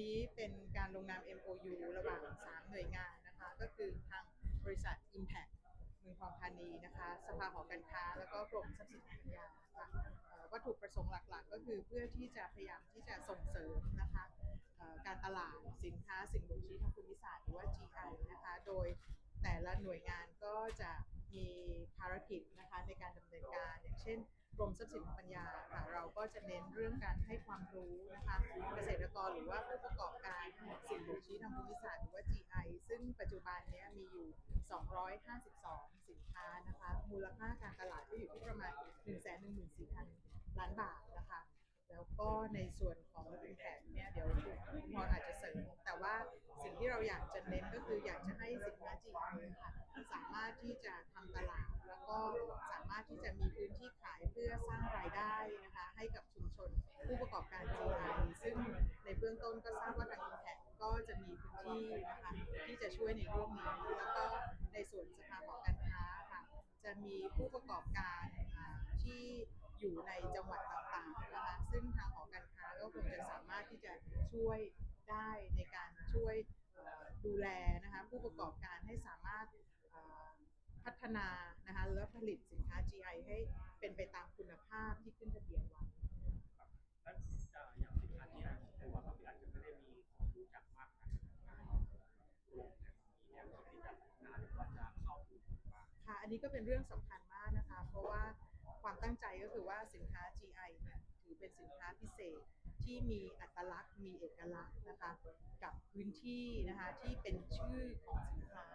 นี้เป็นการลงนาม MOU ระหว่าง 3 หน่วยงานนะคะ ก็คือทางบริษัท Impact เมืองทองธานีนะคะ สภาหอการค้า แล้วก็กรมทรัพย์สินทางปัญญาค่ะวัตถุประสงค์หลักๆ ก็คือเพื่อที่จะพยายามที่จะส่งเสริมนะคะการตลาดสินค้าสิ่งบ่งชี้ทางภูมิศาสตร์หรือว่า GI นะคะ โดยแต่ละหน่วยงานก็จะมีภารกิจนะคะในการดำเนินการอย่างเช่น กรมทรัพย์สินปัญญาค่ะเราก็จะเน้นเรื่องการให้ความรู้นะคะเกษตรกรหรือว่าผู้ประกอบการสิ่งบ่งชี้ทางภูมิศาสตร์หรือว่า GI ซึ่งปัจจุบันเนี้ยมีอยู่ 252 สินค้านะคะมูลค่าการตลาดก็อยู่ที่ประมาณ 114,000 ล้านบาทนะคะแล้วก็ในส่วนของ Impact เนี่ยเดี๋ยวคุณพรอาจจะเสริมแต่ว่าสิ่งที่เราอยากจะเน้นก็คืออยากจะให้สินค้า GI ค่ะสามารถที่จะทำตลาด แล้วก็สามารถที่จะมีพื้นที่ขาย พื่อสร้างรายได้นะคะให้กับชุมชนผู้ประกอบการ GI ซึ่งในเบื้องต้นก็ทราบว่าทาง Impact ก็จะมีพื้นที่นะคะที่จะช่วยในเรื่องนี้แล้วก็ในส่วนสภาหอการค้าค่ะจะมีผู้ประกอบการที่อยู่ในจังหวัดต่างๆนะคะซึ่งทางหอการค้าก็คงจะสามารถที่จะช่วยได้ในการช่วยดูแลนะคะผู้ประกอบการให้สามารถพัฒนานะคะและผลิตสินค้า GI ให้ เป็นไปตามคุณภาพที่ขึ้นทะเบียนไว้ ครับแล้วจะอย่างสินค้าที่อาจจะตัวเราอาจจะไม่ได้มีความรู้จักมากนักตัวเนี่ยมีแนวคิดที่จะพัฒนาหรือว่าจะเข้าถึงบ้างค่ะ อันนี้ก็เป็นเรื่องสำคัญมากนะคะ เพราะว่าความตั้งใจก็คือว่าสินค้า GI เนี่ยถือเป็นสินค้าพิเศษที่มีอัตลักษณ์ มีเอกลักษณ์นะคะ กับพื้นที่นะคะที่เป็นชื่อของสินค้า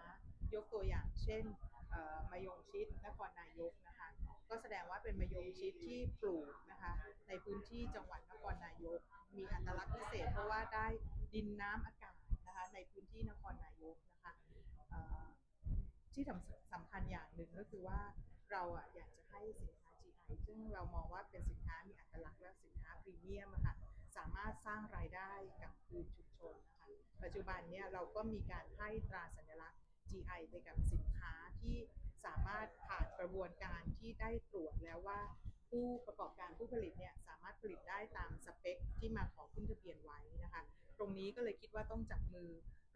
ยกตัวอย่างเช่นเอ่อมะยงชิดนครนายกนะคะ ก็แสดงว่าเป็นมะยงชิดที่ปลูกนะคะในพื้นที่จังหวัดนครนายก มีอัตลักษณ์พิเศษเพราะว่าได้ดินน้ำอากาศนะคะในพื้นที่นครนายกนะคะที่สำคัญอย่างหนึ่งก็คือว่าเราอะอยากจะให้สินค้า GI ซึ่งเรามองว่าเป็นสินค้ามีอัตลักษณ์และสินค้าพรีเมียมะค่ะสามารถสร้างรายได้กับคืนชุมชนนะคะปัจจุบันเนี่ยเราก็มีการให้ตราสัญลักษณ์ GI ไปกับสินค้าที่ สามารถผ่านกระบวนการที่ได้ตรวจแล้วว่า ผู้ประกอบการผู้ผลิตเนี่ยสามารถผลิตได้ตามสเปค ที่มาขอขึ้นทะเบียนไว้นะคะ ตรงนี้ก็เลยคิดว่าต้องจับมือ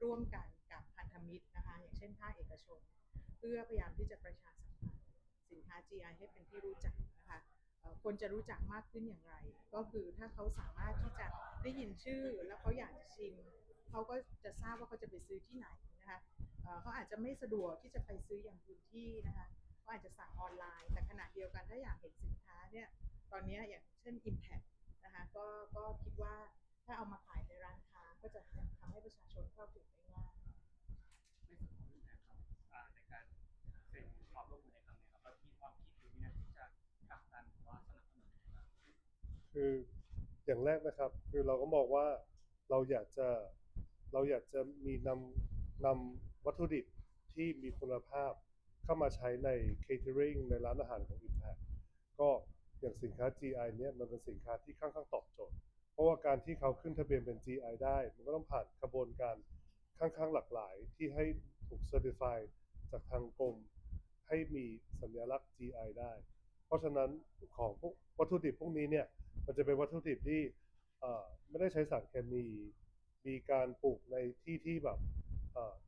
ร่วมกันกับพันธมิตรนะคะ อย่างเช่นภาคเอกชน เพื่อพยายามที่จะประชาสัมพันธ์สินค้า GI ให้เป็นที่รู้จักนะคะคนจะรู้จักมากขึ้นอย่างไร ก็คือถ้าเขาสามารถที่จะได้ยินชื่อแล้วเขาอยากจะชิมเขาก็จะทราบว่าเขาจะไปซื้อที่ไหนนะคะ เขาอาจจะไม่สะดวกที่จะไปซื้ออย่างพื้นที่นะคะเขาอาจจะสั่งออนไลน์ แต่ขณะเดียวกันถ้าอยากเห็นสินค้าเนี่ยตอนนี้อย่างเช่น Impact นะคะก็ก็คิดว่าถ้าเอามาขายในร้านค้าก็จะทำให้ประชาชนเข้าถึงได้ง่ายในส่วนของรูปแบบครับในการเซ็นความร่วมมือในครั้งนี้ครับเรามีความคิดหรือมีแนวคิดจะผลักดันหรือว่าสนับสนุนยับ้างคืออย่างแรกนะครับ คือเราก็มองว่าเราอยากจะเราอยากจะมีนำ นำวัตถุดิบที่มีคุณภาพเข้ามาใช้ใน catering ในร้านอาหารของ Impact ก็อย่างสินค้า GI เนี่ยมันเป็นสินค้าที่ค่อนข้างตอบโจทย์ เพราะว่าการที่เขาขึ้นทะเบียนเป็น GI ได้ มันก็ต้องผ่านกระบวนการค่อนข้างหลากหลาย ที่ให้ถูก certify จากทางกรมให้มีสัญลักษณ์ GI ได้ เพราะฉะนั้นของพวกวัตถุดิบพวกนี้เนี่ยมันจะเป็นวัตถุดิบที่ไม่ได้ใช้สารเคมี มีการปลูกในที่ที่แบบ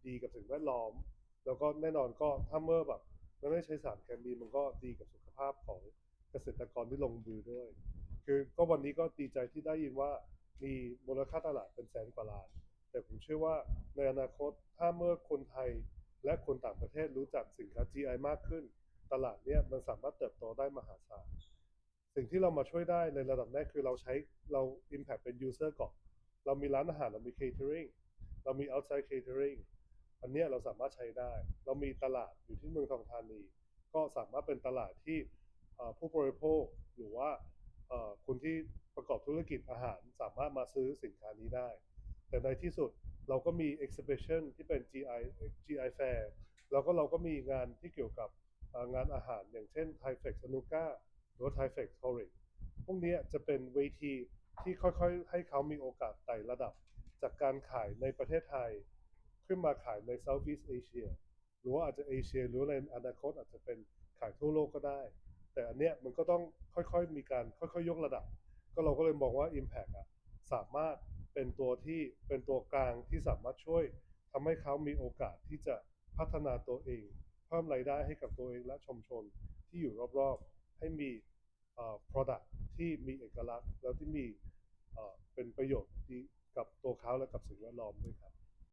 ดีกับสิ่งแวดล้อม แล้วก็แน่นอนก็ถ้าเมื่อแบบมันไม่ใช้สารเคมีมันก็ดีกับสุขภาพของเกษตรกรที่ลงมือด้วย คือก็วันนี้ก็ดีใจที่ได้ยินว่ามีมูลค่าตลาดเป็นแสนกว่าล้าน แต่ผมเชื่อว่าในอนาคตถ้าเมื่อคนไทยและคนต่างประเทศรู้จักสินค้า GI มากขึ้น ตลาดเนี้ยมันสามารถเติบโตได้มหาศาล สิ่งที่เรามาช่วยได้ในระดับแรกคือเราใช้เรา Impact เป็น User ก่อน เรามีร้านอาหารเรามี Catering เรามี Outside Catering อันเนี้ยเราสามารถใช้ได้ เรามีตลาดอยู่ที่เมืองทองธานี ก็สามารถเป็นตลาดที่ผู้บริโภคหรือว่าคนที่ประกอบธุรกิจอาหารสามารถมาซื้อสินค้านี้ได้ แต่ในที่สุดเราก็มี exhibition ที่เป็น GI GI Fair แล้วก็เราก็มีงานที่เกี่ยวกับงานอาหารอย่างเช่น Thai Flex s n u k a หรือว่า Thai Flex Touring พวกนี้จะเป็นเวทีที่ค่อยๆ ให้เขามีโอกาสไต่ระดับ จากการขายในประเทศไทย ขึ้นมาขายใน Southeast Asia หรือว่าอาจจะเอเชียหรือในอนาคตอาจจะเป็นขายทั่วโลกก็ได้ แต่อันเนี้ยมันก็ต้องค่อยๆมีการค่อยๆ ยกระดับ ก็เราก็เลยมองว่า Impact อะสามารถเป็นตัวที่เป็นตัวกลางที่สามารถช่วยทำให้เขามีโอกาสที่จะพัฒนาตัวเอง เพิ่มรายได้ให้กับตัวเองและชุมชนที่อยู่รอบๆ ให้มี product ที่มีเอกลักษณ์ แล้วที่มีเอ่อเป็นประโยชน์ดี กับตัวเขาและกับสิ่งแวดล้อมด้วยครับ